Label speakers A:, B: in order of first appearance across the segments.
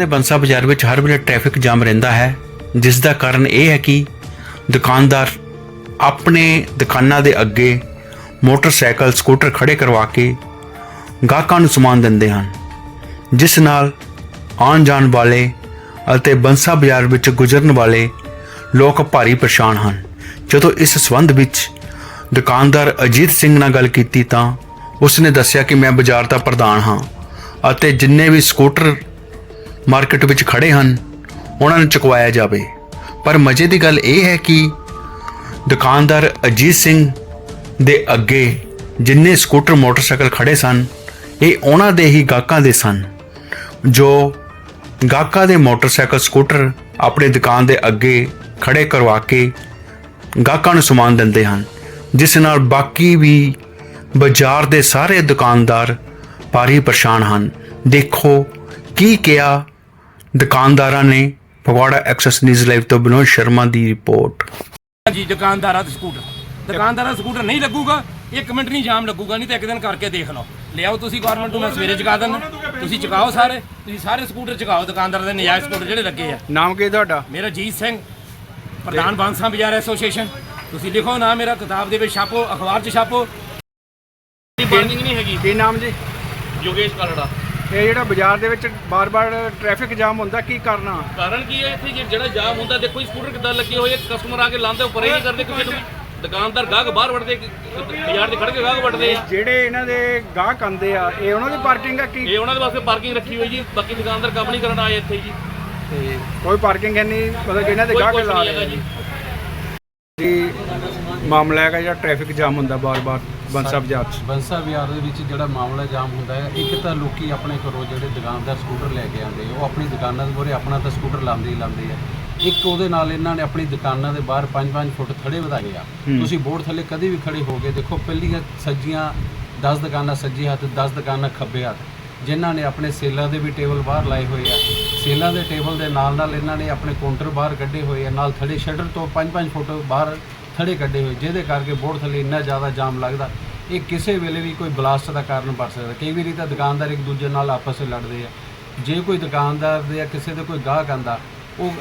A: ਦੇ ਬੰਸਾ ਬਾਜ਼ਾਰ ਵਿੱਚ ਹਰ ਵੇਲੇ ਟ੍ਰੈਫਿਕ ਜਾਮ ਰਹਿੰਦਾ ਹੈ। ਜਿਸ ਦਾ ਕਾਰਨ ਇਹ ਹੈ ਕਿ ਦੁਕਾਨਦਾਰ ਆਪਣੇ ਦੁਕਾਨਾਂ ਦੇ ਅੱਗੇ ਮੋਟਰਸਾਈਕਲ, ਸਕੂਟਰ ਖੜੇ ਕਰਵਾ ਕੇ ਗਾਹਕਾਂ ਨੂੰ ਸਮਾਨ ਦਿੰਦੇ ਹਨ। ਜਿਸ ਨਾਲ ਆਉਣ ਜਾਣ ਵਾਲੇ ਅਤੇ ਬੰਸਾ ਬਾਜ਼ਾਰ ਵਿੱਚ ਗੁਜ਼ਰਨ ਵਾਲੇ ਲੋਕ ਭਾਰੀ ਪਰੇਸ਼ਾਨ ਹਨ। ਜਦੋਂ ਇਸ ਸੰਬੰਧ ਵਿੱਚ ਦੁਕਾਨਦਾਰ ਅਜੀਤ ਸਿੰਘ ਨਾਲ ਗੱਲ ਕੀਤੀ ਤਾਂ ਉਸਨੇ ਦੱਸਿਆ ਕਿ ਮੈਂ ਬਾਜ਼ਾਰ ਦਾ ਪ੍ਰਧਾਨ ਹਾਂ ਅਤੇ ਜਿੰਨੇ ਵੀ ਸਕੂਟਰ ਮਾਰਕੀਟ ਵਿੱਚ ਖੜੇ ਹਨ, ਉਹਨਾਂ ਨੂੰ ਚੁਕਵਾਇਆ ਜਾਵੇ। ਪਰ ਮਜ਼ੇ ਦੀ ਗੱਲ ਇਹ ਹੈ ਕਿ ਦੁਕਾਨਦਾਰ ਅਜੀਤ ਸਿੰਘ ਦੇ ਅੱਗੇ ਜਿੰਨੇ ਸਕੂਟਰ, ਮੋਟਰਸਾਈਕਲ ਖੜੇ ਸਨ, ਇਹ ਉਹਨਾਂ ਦੇ ਹੀ ਗਾਹਕਾਂ ਦੇ ਸਨ, ਜੋ ਗਾਹਕਾਂ ਦੇ ਮੋਟਰਸਾਈਕਲ, ਸਕੂਟਰ ਆਪਣੀ ਦੁਕਾਨ ਦੇ ਅੱਗੇ ਖੜੇ ਕਰਵਾ ਕੇ ਗਾਹਕਾਂ ਨੂੰ ਸਮਾਨ ਦਿੰਦੇ ਹਨ, ਜਿਸ ਨਾਲ ਬਾਕੀ ਵੀ ਬਾਜ਼ਾਰ ਦੇ ਸਾਰੇ ਦੁਕਾਨਦਾਰ ਭਾਰੀ ਪਰੇਸ਼ਾਨ ਹਨ। ਦੇਖੋ ਕੀ ਕਿਹਾ ਦੁਕਾਨਦਾਰਾਂ ਨੇ ਫਗਵਾੜਾ ਐਕਸੈਸ ਨਿਊਜ਼ ਲਾਈਵ ਤੋਂ ਵਿਨੋਦ ਸ਼ਰਮਾ ਦੀ ਰਿਪੋਰਟ।
B: ਜੀ ਦੁਕਾਨਦਾਰਾਂ ਤੇ ਸਕੂਟਰ। ਦੁਕਾਨਦਾਰਾਂ ਦਾ ਸਕੂਟਰ ਨਹੀਂ ਲੱਗੂਗਾ ਇੱਕ ਮਿੰਟ ਨਹੀਂ ਜਾਮ ਲੱਗੂਗਾ ਨਹੀਂ ਤਾਂ ਇੱਕ ਦਿਨ ਕਰਕੇ ਦੇਖ ਲਓ। ਲਿਆਓ ਤੁਸੀਂ ਗਵਰਨਮੈਂਟ ਨੂੰ ਮੈਂ ਸਵੇਰੇ ਚੁਕਾ ਦਿੰਦਾ। ਤੁਸੀਂ ਚੁਕਾਓ ਸਾਰੇ ਤੁਸੀਂ ਸਾਰੇ ਸਕੂਟਰ ਚੁਕਾਓ ਦੁਕਾਨਦਾਰਾਂ ਦੇ ਨਜਾਇਜ਼ ਸਕੂਟਰ ਜਿਹੜੇ ਲੱਗੇ ਆ।
C: ਨਾਮ ਕੀ ਤੁਹਾਡਾ?
B: ਮੇਰਾ ਜੀਤ ਸਿੰਘ ਪ੍ਰਧਾਨ ਬਾਂਸਾ ਬਾਜ਼ਾਰ ਐਸੋਸੀਏਸ਼ਨ। ਤੁਸੀਂ ਲਿਖੋ ਨਾ ਮੇਰਾ ਕਿਤਾਬ ਦੇ ਵਿੱਚ ਛਾਪੋ ਅਖਬਾਰ 'ਚ ਛਾਪੋ। ਪਾਰਕਿੰਗ ਨਹੀਂ ਹੈਗੀ।
C: ਕੀ ਨਾਮ ਜੀ?
D: ਯੋਗੇਸ਼ ਕਾਲੜਾ।
C: ਇਹ ਜਿਹੜਾ ਬਾਜ਼ਾਰ ਦੇ ਵਿੱਚ ਬਾਰ-ਬਾਰ ਟ੍ਰੈਫਿਕ ਜਾਮ ਹੁੰਦਾ ਕੀ ਕਰਨਾ
D: ਕਾਰਨ ਕੀ ਹੈ ਇੱਥੇ? ਜਿਹੜਾ ਜਾਮ ਹੁੰਦਾ ਦੇਖੋ ਸਕੂਟਰ ਕਿੱਦਾਂ ਲੱਗੇ ਹੋਏ ਕਸਟਮਰ ਆ ਕੇ ਲਾਉਂਦੇ ਉੱਪਰ ਹੀ ਨਹੀਂ ਕਰਦੇ ਵੀ। ਦੁਕਾਨਦਾਰ ਗਾਹਕ ਬਾਹਰ ਵੜਦੇ ਬਾਜ਼ਾਰ ਦੇ ਖੜ ਕੇ ਗਾਹਕ ਵੜਦੇ ਆ।
C: ਜਿਹੜੇ ਇਹਨਾਂ ਦੇ ਗਾਹਕ ਆਂਦੇ ਆ ਇਹ ਉਹਨਾਂ ਦੀ ਪਾਰਕਿੰਗ ਆ ਕੀ?
D: ਇਹ ਉਹਨਾਂ ਦੇ ਵਾਸਤੇ ਪਾਰਕਿੰਗ ਰੱਖੀ ਹੋਈ ਜੀ ਬਾਕੀ ਦੁਕਾਨਦਾਰ ਕੰਮ ਨਹੀਂ ਕਰਨ ਆਏ ਇੱਥੇ ਜੀ।
C: ਤੇ ਕੋਈ ਪਾਰਕਿੰਗ ਹੈ ਨਹੀਂ ਮਤਲਬ ਇਹਨਾਂ ਦੇ ਗਾਹਕ ਲਾ ਰਹੇ
D: ਜੀ।
C: ਮਾਮਲਾ ਹੈਗਾ ਜਿਹੜਾ ਟ੍ਰੈਫਿਕ ਜਾਮ ਹੁੰਦਾ ਬਾਰ-ਬਾਰ ਬੰਸਾ ਬਾਜ਼ਾਰ 'ਚ।
E: ਬੰਸਾ ਵਿਹਾਰ ਦੇ ਵਿੱਚ ਜਿਹੜਾ ਮਾਮਲਾ ਜਾਮ ਹੁੰਦਾ ਹੈ ਇੱਕ ਤਾਂ ਲੋਕੀ ਆਪਣੇ ਘਰੋਂ ਜਿਹੜੇ ਦੁਕਾਨਦਾਰ ਸਕੂਟਰ ਲੈ ਕੇ ਆਉਂਦੇ ਉਹ ਆਪਣੀ ਦੁਕਾਨਾਂ ਦੇ ਮੂਹਰੇ ਆਪਣਾ ਤਾਂ ਸਕੂਟਰ ਲਾਉਂਦੇ ਹੀ ਲਾਉਂਦੇ ਆ। ਇੱਕ ਉਹਦੇ ਨਾਲ ਇਹਨਾਂ ਨੇ ਆਪਣੀ ਦੁਕਾਨਾਂ ਦੇ ਬਾਹਰ 5-5 ਫੁੱਟ ਥੜੇ ਵਧਾਏ ਆ। ਤੁਸੀਂ ਬੋਰਡ ਥੱਲੇ ਕਦੇ ਵੀ ਖੜੇ ਹੋਗੇ ਦੇਖੋ ਪਹਿਲੀਆਂ ਸੱਜੀਆਂ 10 ਦੁਕਾਨਾਂ ਸੱਜੇ ਹੱਥ 10 ਦੁਕਾਨਾਂ ਖੱਬੇ ਹੱਥ ਜਿਨ੍ਹਾਂ ਨੇ ਆਪਣੇ ਸੇਲਾਂ ਦੇ ਵੀ ਟੇਬਲ ਬਾਹਰ ਲਾਏ ਹੋਏ ਆ। ਸੇਲਾਂ ਦੇ ਟੇਬਲ ਦੇ ਨਾਲ ਨਾਲ ਇਹਨਾਂ ਨੇ ਆਪਣੇ ਕਾਊਂਟਰ ਬਾਹਰ ਕੱਢੇ ਹੋਏ ਆ ਨਾਲ ਥੜੇ ਸ਼ਟਰ ਤੋਂ 5-5 ਫੁੱਟ ਬਾਹਰ ਥੜੇ ਕੱਢੇ ਹੋਏ, ਜਿਹਦੇ ਕਰਕੇ ਬੋਰਡ ਥੱਲੇ ਇੰਨਾ ਜ਼ਿਆਦਾ ਜਾਮ ਲੱਗਦਾ। ਇਹ ਕਿਸੇ ਵੇਲੇ ਵੀ ਕੋਈ ਬਲਾਸਟ ਦਾ ਕਾਰਨ ਬਣ ਸਕਦਾ। ਕਈ ਵਾਰੀ ਤਾਂ ਦੁਕਾਨਦਾਰ ਇੱਕ ਦੂਜੇ ਨਾਲ ਆਪਸ ਵਿੱਚ ਲੜਦੇ ਆ। ਜੇ ਕੋਈ ਦੁਕਾਨਦਾਰ ਦੇ ਜਾਂ ਕਿਸੇ ਦੇ ਕੋਈ ਗਾਹਕ ਆਂਦਾ ਉਹ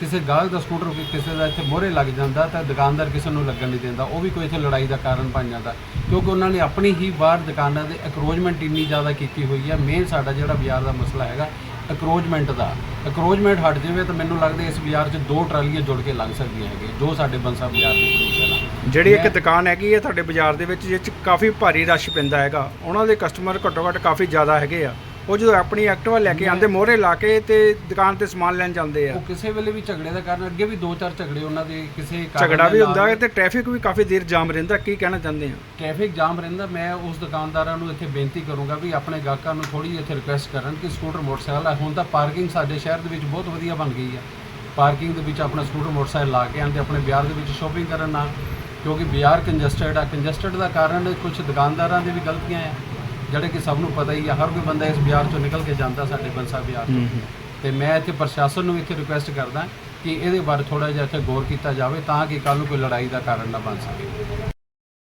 E: ਕਿਸੇ ਗਾਹਕ ਦਾ ਸਕੂਟਰ ਕਿਸੇ ਦਾ ਇੱਥੇ ਮੋਹਰੇ ਲੱਗ ਜਾਂਦਾ ਤਾਂ ਦੁਕਾਨਦਾਰ ਕਿਸੇ ਨੂੰ ਲੱਗਣ ਨਹੀਂ ਦਿੰਦਾ। ਉਹ ਵੀ ਕੋਈ ਇੱਥੇ ਲੜਾਈ ਦਾ ਕਾਰਨ ਬਣ ਜਾਂਦਾ। ਕਿਉਂਕਿ ਉਹਨਾਂ ਨੇ ਆਪਣੀ ਹੀ ਬਾਹਰ ਦੁਕਾਨਾਂ ਦੇ ਅਕਰੋਚਮੈਂਟ ਇੰਨੀ ਜ਼ਿਆਦਾ ਕੀਤੀ ਹੋਈ ਹੈ ਮੇਨ ਸਾਡਾ ਜਿਹੜਾ ਬਾਜ਼ਾਰ ਦਾ ਮਸਲਾ ਹੈਗਾ ਅਕਰੋਚਮੈਂਟ ਦਾ। ਅਕਰੋਚਮੈਂਟ ਹਟ ਜਾਵੇ ਤਾਂ ਮੈਨੂੰ ਲੱਗਦਾ ਇਸ ਬਾਜ਼ਾਰ 'ਚ ਦੋ ਟਰਾਲੀਆਂ ਜੁੜ ਕੇ ਲੰਘ ਸਕਦੀਆਂ ਹੈਗੇ ਜੋ ਸਾਡੇ ਬੰਸਾ ਬਾਜ਼ਾਰ ਦੀ ਪੋਜੀਸ਼ਨ ਆ।
C: ਜਿਹੜੀ ਇੱਕ ਦੁਕਾਨ ਹੈਗੀ ਹੈ ਤੁਹਾਡੇ ਬਾਜ਼ਾਰ ਦੇ ਵਿੱਚ ਜਿਸ 'ਚ ਕਾਫੀ ਭਾਰੀ ਰਸ਼ ਪੈਂਦਾ ਹੈਗਾ। ਉਹਨਾਂ ਦੇ ਕਸਟਮਰ ਘੱਟੋ ਘੱਟ ਕਾਫੀ ਜ਼ਿਆਦਾ ਹੈਗੇ ਆ। ਉਹ ਜਦੋਂ ਆਪਣੀ ਐਕਟਿਵਾ ਲੈ ਕੇ ਆਉਂਦੇ ਮੋਹਰੇ ਲਾ ਕੇ ਤੇ ਦੁਕਾਨ ਤੇ ਸਮਾਨ ਲੈਣ ਜਾਂਦੇ ਆ।
E: ਉਹ ਕਿਸੇ ਵੇਲੇ ਵੀ ਝਗੜੇ ਦਾ ਕਾਰਨ ਅੱਗੇ ਵੀ ਦੋ ਚਾਰ ਝਗੜੇ ਉਹਨਾਂ ਦੇ ਕਿਸੇ ਕਾਰਨ
C: ਝਗੜਾ ਵੀ ਹੁੰਦਾ ਹੈ ਤੇ ਟ੍ਰੈਫਿਕ ਵੀ ਕਾਫੀ ਦੇਰ ਜਾਮ ਰਹਿੰਦਾ ਕੀ ਕਹਿਣਾ ਚਾਹੁੰਦੇ ਆ
E: ਟ੍ਰੈਫਿਕ ਜਾਮ ਰਹਿੰਦਾ ਮੈਂ ਉਸ ਦੁਕਾਨਦਾਰਾਂ ਨੂੰ ਇੱਥੇ ਬੇਨਤੀ ਕਰੂੰਗਾ ਵੀ ਆਪਣੇ ਗਾਹਕਾਂ ਨੂੰ ਥੋੜੀ ਇੱਥੇ ਰਿਕੁਐਸਟ ਕਰਨ ਕਿ ਸਕੂਟਰ ਮੋਟਰਸਾਈਕਲ ਆ ਹੁਣ ਤਾਂ ਪਾਰਕਿੰਗ ਸਾਡੇ ਸ਼ਹਿਰ ਦੇ ਵਿੱਚ ਬਹੁਤ ਵਧੀਆ ਬਣ ਗਈ ਹੈ ਪਾਰਕਿੰਗ ਦੇ ਵਿੱਚ ਆਪਣਾ ਸਕੂਟਰ ਮੋਟਰਸਾਈਕਲ ਲਾ ਕੇ ਆਂਦੇ ਆਪਣੇ ਬਾਜ਼ਾਰ ਦੇ ਵਿੱਚ ਸ਼ੋਪਿੰਗ ਕਰਨ ਨਾਲ ਕਿਉਂਕਿ ਬਾਜ਼ਾਰ ਕੰਜਸਟਡ ਆ। ਕੰਜਸਟਡ ਦਾ ਕਾਰਨ ਕੁਝ ਦੁਕਾਨਦਾਰਾਂ ਦੀ ਵੀ ਗਲਤੀਆਂ ਆ। ਜਿਹੜੇ ਕਿ ਸਭ ਨੂੰ ਪਤਾ ਹੀ ਆ ਹਰ ਕੋਈ ਬੰਦਾ ਇਸ ਬਾਜ਼ਾਰ ਚੋਂ ਨਿਕਲ ਕੇ ਜਾਂਦਾ ਸਾਡੇ ਬੰਸਾ ਬਾਜ਼ਾਰ ਤੋਂ। ਤੇ ਮੈਂ ਇੱਥੇ ਪ੍ਰਸ਼ਾਸਨ ਨੂੰ ਇੱਥੇ ਰਿਕੁਐਸਟ ਕਰਦਾ ਕਿ ਇਹਦੇ ਬਾਰੇ ਥੋੜਾ ਜਿਹਾ ਇੱਥੇ ਗੌਰ ਕੀਤਾ ਜਾਵੇ ਤਾਂ ਕਿ ਕੱਲ ਨੂੰ ਕੋਈ ਲੜਾਈ ਦਾ ਕਾਰਨ ਨਾ ਬਣ ਸਕੇ।